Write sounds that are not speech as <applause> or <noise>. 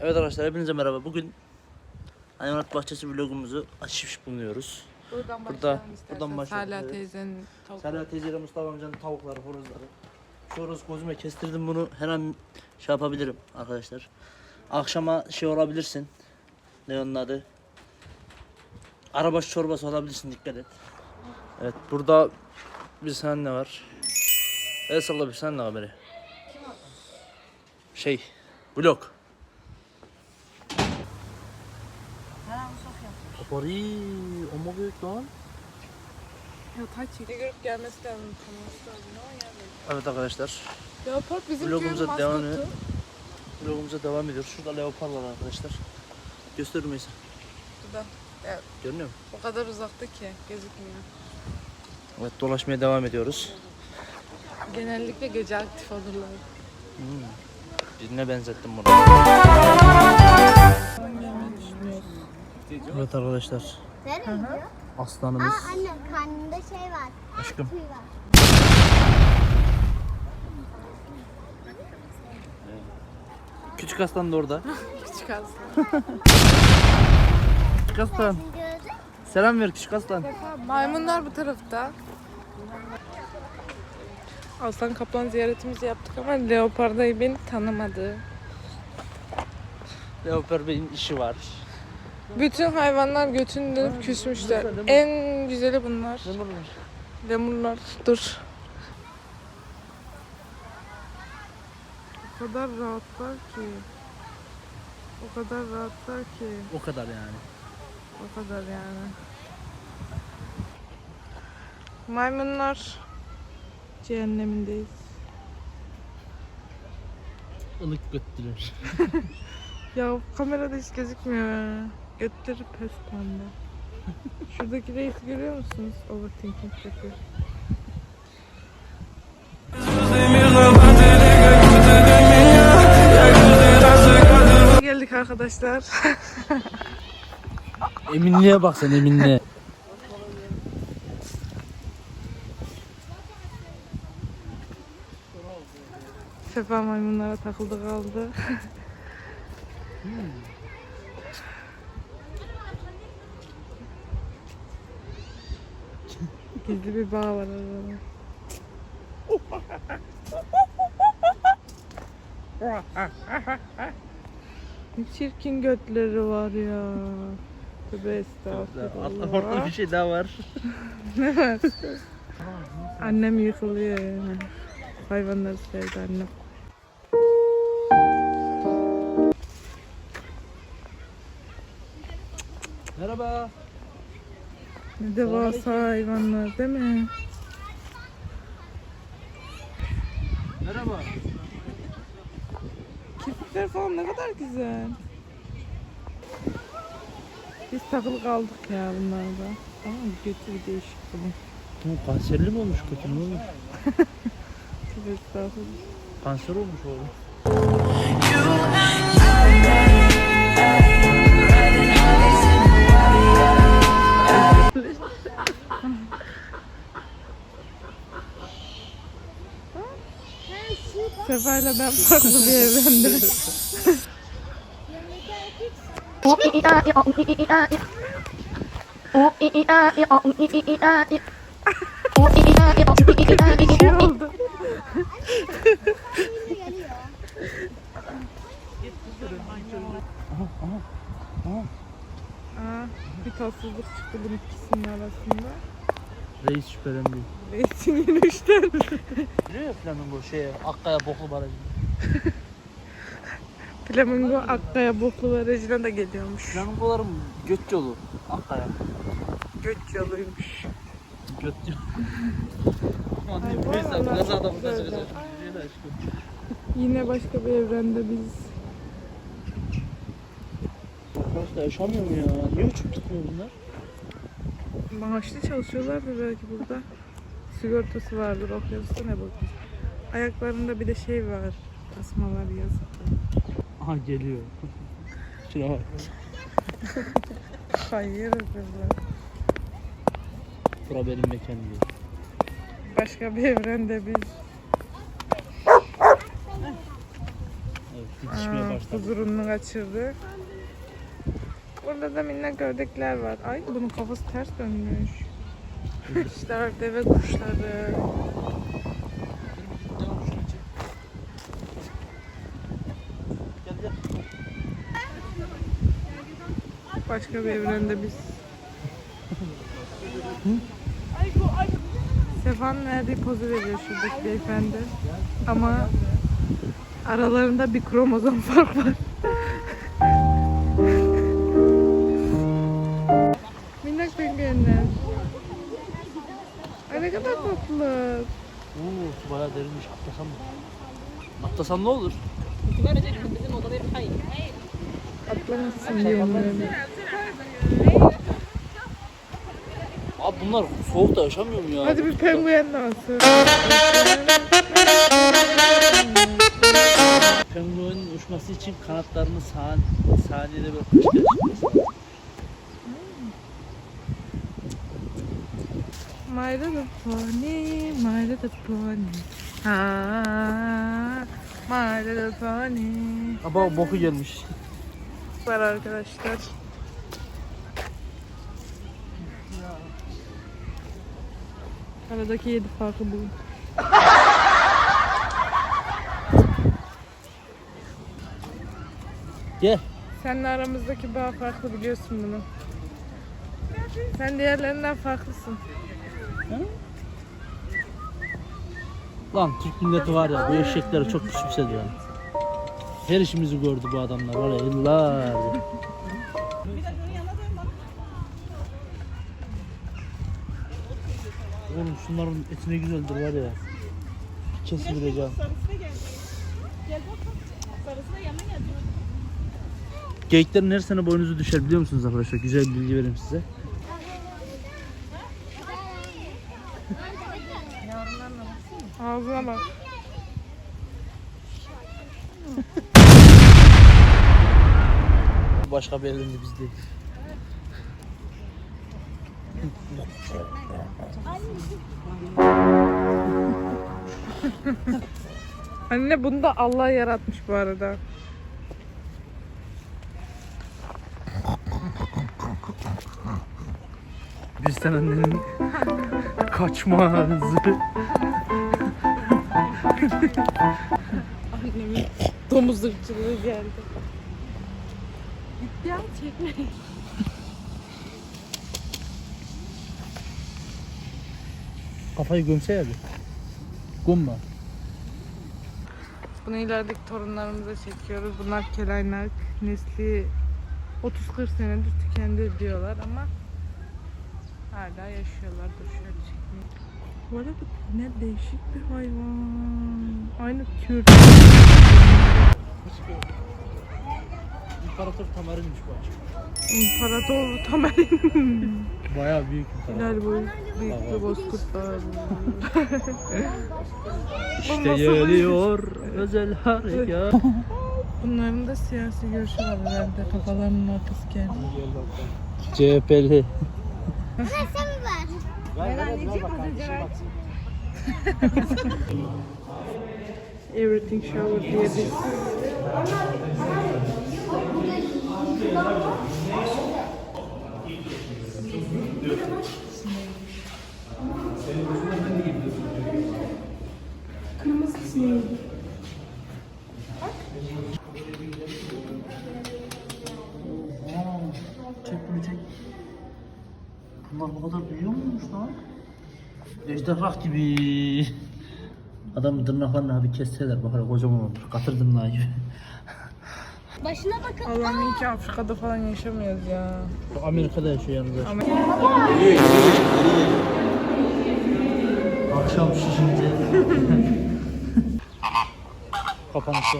Evet arkadaşlar hepinize merhaba. Bugün hayvanat bahçesi vlogumuzu açmış bulunuyoruz. Buradan Burada- buradan başlayalım, evet. teyzenin tavuk. Serhat teyzeyle Mustafa amcanın tavukları, horozları. Şu horoz gözüme kestirdim bunu her an şey yapabilirim arkadaşlar. Akşama şey olabilirsin. Ne onun adı? Arabaşı çorbası olabilirsin dikkat et. Evet burada bir sen ne var? El salla bir sen ne haberi? Şey, blok. Opari, o mu büyük lan? Ya taç Görüp gelmesi lazım. Tanıması lazım ama gelmedi. Evet arkadaşlar, Leopard bizim Vlogumuza köyün devam maskotu. vlogumuza devam ediyoruz. Şurada leopar var arkadaşlar. Gösterir miyiz? Burada. Evet, Görünüyor mu? o kadar uzakta ki gözükmüyor. Evet dolaşmaya devam ediyoruz. Genellikle gece aktif olurlar. Birine benzettim bunu. Gelmeyi düşünüyoruz. Evet arkadaşlar, Nereye gidiyor? aslanımız. Aa anne karnında şey var. Aşkım. Tüy var. Küçük aslan da orada. <laughs> Küçük aslan. Küçük aslan. Selam ver küçük aslan. Maymunlar bu tarafta. Aslan kaplan ziyaretimizi yaptık ama Leopard dayı beni tanımadı. Leopar Bey'in işi var. Bütün hayvanlar götünü dönüp küsmüşler. En güzeli bunlar. Lemurlar dur. O kadar rahatlar ki. O kadar rahatlar ki. O kadar yani. O kadar yani. Maymunlar cehennemindeyiz. Ilık göttüler. <laughs> Ya kamerada hiç gözükmüyor ya. Götleri pes pembe. Şuradaki reisi görüyor musunuz? Overthinking yapıyor. Geldik arkadaşlar. <laughs> Eminliğe bak sen eminliğe. Sefa maymunlara takıldı kaldı. Gizli bir bağ var arada. Ne çirkin götleri var ya. Tövbe Atla orada bir estağfurullah. şey daha var. Ne var? Annem yıkılıyor yani. Hayvanları sevdi annem. Merhaba. Ne devasa hayvanlar değil mi? Merhaba. Kirpikler falan ne kadar güzel. Biz takılı kaldık ya bunlarda. Ama götü bir değişik bunun. Bu kanserli mi olmuş kötü ne olmuş? <laughs> Tövbe estağfurullah. Kanser olmuş oğlum. Sefa ile ben farklı bir evrende. <laughs> bir şey oldu. Aa, bir tatsızlık çıktı bu ikisinin arasında. Reis şüphelendi. Reisin yine üçten. Biliyor ya Flamingo şeye Akkaya Boklu Barajı. <laughs> Flamingo Akkaya Boklu Barajı'na da geliyormuş. Flamingoların göt yolu Akkaya. Göç yoluymuş. Göt yolu. <laughs> Neyse da güzel. çıkacak. Yine başka bir evrende biz. Arkadaşlar yaşamıyor mu ya? Niye uçup tutmuyor bunlar? Maaşlı çalışıyorlardı belki burada. Sigortası vardır, okyanusta ne bakın. Ayaklarında bir de şey var. Tasmalar yazık. Aha geliyor. Şuna bak. Hayır kızlar. Bura benim mekan diyor. Başka bir evrende biz. Evet, Aa. başladı. huzurunu kaçırdı. Burada da minnak ördekler var. Ay bunun kafası ters dönmüş. Kuşlar, deve kuşları. Başka bir evrende biz. Sefa'nın verdiği pozu veriyor şuradaki beyefendi. Ama aralarında bir kromozom fark var. Ne kadar tatlı. Oo su bayağı derinmiş. Atlasam mı? Atlasam ne olur? Atlamasın diyorum ben. Abi bunlar soğukta yaşamıyor mu ya? Hadi bir penguen dansı. Penguenin uçması için kanatlarını sağ, saniyede bir kaç kere çırpması lazım. My little pony, my little pony. Ha, my little pony. Aba boku gelmiş. Var arkadaşlar. Aradaki yedi farkı bu. Gel. Seninle aramızdaki bağ farklı biliyorsun bunu. Sen diğerlerinden farklısın. Lan Türk milleti var ya bu eşekleri çok küçümsedi yani. Her işimizi gördü bu adamlar var ya yıllardır. Oğlum şunların eti ne güzeldir var ya. Kesebileceğim. Geyiklerin her sene boynuzu düşer biliyor musunuz arkadaşlar? Güzel bir bilgi vereyim size. Ağzına bak. <laughs> Başka bir elinde biz değil. <laughs> Anne bunu da Allah yaratmış bu arada. Bir senenin kaçma <laughs> hızı. Annemin domuzlukçuluğu geldi. Gitti ya çekme. Kafayı gömse ya bir. Gömme. Bunu ilerideki torunlarımıza çekiyoruz. Bunlar kelaynak. Nesli 30-40 senedir tükendi diyorlar ama hala yaşıyorlar. Dur şöyle çekeyim. Bu arada ne değişik bir hayvan. Aynı kür. İmparator Tamer'inmiş bu ağaç. İmparator Tamer'in Bayağı büyük imparator. Hilal boyu büyük bir bozkurt var. <laughs> İşte nasıl geliyor <laughs> özel harekat. Bunların da siyasi görüşü var herhalde. Kafalarının ortası geldi. CHP'li. Nasıl mı var? <laughs> Everything shower diye bir Çek bu kadar büyüyor muymuş lan? Ejderha gibi. Adamın tırnaklarını abi kesseler bakar kocaman olur. Katır tırnağı gibi. Başına bakın. Allah'ım iyi ki Afrika'da falan yaşamıyoruz ya. Amerika'da yaşıyor yalnız. Ama Akşam şişince. <laughs> Kapanışı.